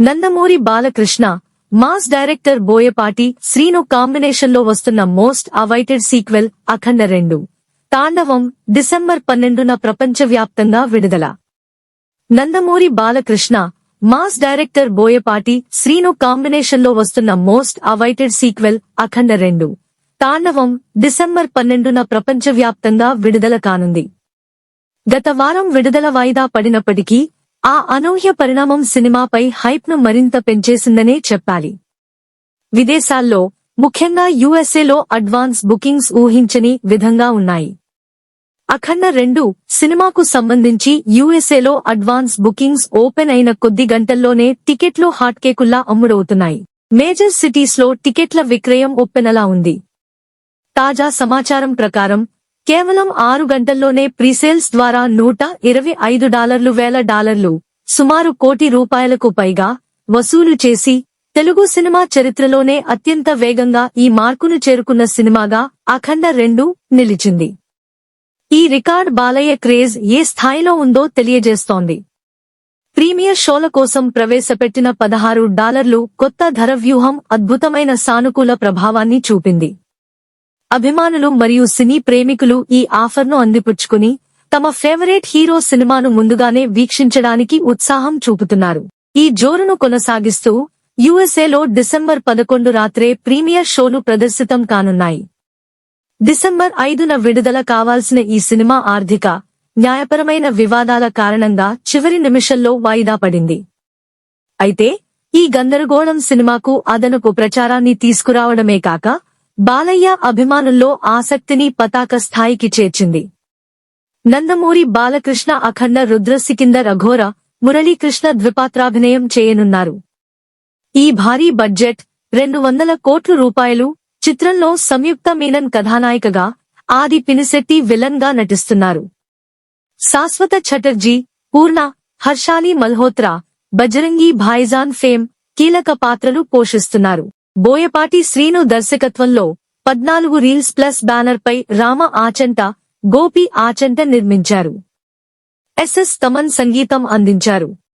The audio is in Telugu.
నందమూరి బాలకృష్ణ మాస్ డైరెక్టర్ బోయపాటి శ్రీను కాంబినేషన్లో వస్తున్న మోస్ట్ అవైటెడ్ సీక్వెల్ అఖండ రెండు. తాండవం డిసెంబర్ పన్నెండున ప్రపంచవ్యాప్తంగా విడుదల. నందమూరి బాలకృష్ణ మాస్ డైరెక్టర్ బోయపాటి శ్రీను కాంబినేషన్లో వస్తున్న మోస్ట్ అవైటెడ్ సీక్వెల్ అఖండ రెండు. తాండవం డిసెంబర్ పన్నెండున ప్రపంచవ్యాప్తంగా విడుదల కానుంది. గత వారం విడుదల వాయిదా పడినప్పటికీ ఆ అనూహ్య పరిణామం సినిమాపై హైప్ను మరింత పెంచేసిందనే చెప్పాలి. విదేశాల్లో ముఖ్యంగా యుఎస్ఏలో అడ్వాన్స్ బుకింగ్స్ ఊహించని విధంగా ఉన్నాయి. అఖండ రెండు సినిమాకు సంబంధించి యుఎస్ఏలో అడ్వాన్స్ బుకింగ్స్ ఓపెన్ అయిన కొద్ది గంటల్లోనే టికెట్లు హాట్కేకుల్లా అమ్ముడవుతున్నాయి. మేజర్ సిటీస్లో టికెట్ల విక్రయం ఒప్పెనలా ఉంది. తాజా సమాచారం ప్రకారం కేవలం ఆరు గంటల్లోనే ప్రీసేల్స్ ద్వారా నూట ఇరవై ఐదు డాలర్లు వేల డాలర్లు సుమారు కోటి రూపాయలకు పైగా వసూలు చేసి తెలుగు సినిమా చరిత్రలోనే అత్యంత వేగంగా ఈ మార్కును చేరుకున్న సినిమాగా అఖండ రెండు నిలిచింది. ఈ రికార్డ్ బాలయ్య క్రేజ్ ఏ స్థాయిలో ఉందో తెలియజేస్తోంది. ప్రీమియర్ షోల కోసం ప్రవేశపెట్టిన పదహారు డాలర్లు కొత్త ధర వ్యూహం అద్భుతమైన సానుకూల ప్రభావాన్ని చూపింది. అభిమానులు మరియు సినీ ప్రేమికులు ఈ ఆఫర్ను అందిపుచ్చుకుని తమ ఫేవరెట్ హీరో సినిమాను ముందుగానే వీక్షించడానికి ఉత్సాహం చూపుతున్నారు. ఈ జోరును కొనసాగిస్తూ యుఎస్ఏలో డిసెంబర్ పదకొండు రాత్రే ప్రీమియర్ షోలు ప్రదర్శితం కానున్నాయి. డిసెంబర్ ఐదున విడుదల కావాల్సిన ఈ సినిమా ఆర్థిక న్యాయపరమైన వివాదాల కారణంగా చివరి నిమిషంలో వాయిదా పడింది. అయితే ఈ గందరగోళం సినిమాకు అదనపు ప్రచారాన్ని తీసుకురావడమే కాక బాలయ్య అభిమానుల్లో ఆసక్తిని పతాక స్థాయికి చేర్చింది. నందమూరి బాలకృష్ణ అఖండ రుద్రసికిందర్ అఘోర మురళీకృష్ణ ద్విపాత్రాభినయం చేయనున్నారు. ఈ భారీ బడ్జెట్ రెండు వందల కోట్ల రూపాయలు చిత్రంలో సంయుక్త మీనన్ కథానాయికగా ఆది పినిశెట్టి విలన్గా నటిస్తున్నారు. శాశ్వత ఛటర్జీ పూర్ణ హర్షాలి మల్హోత్రా బజరంగి భాయిజాన్ ఫేమ్ కీలక పాత్రలు పోషిస్తున్నారు. బోయపాటి శ్రీను దర్శకత్వంలో పద్నాలుగు రీల్స్ ప్లస్ బ్యానర్ పై రామ ఆచంట గోపి ఆచంట నిర్మించారు. ఎస్ఎస్ తమన్ సంగీతం అందించారు.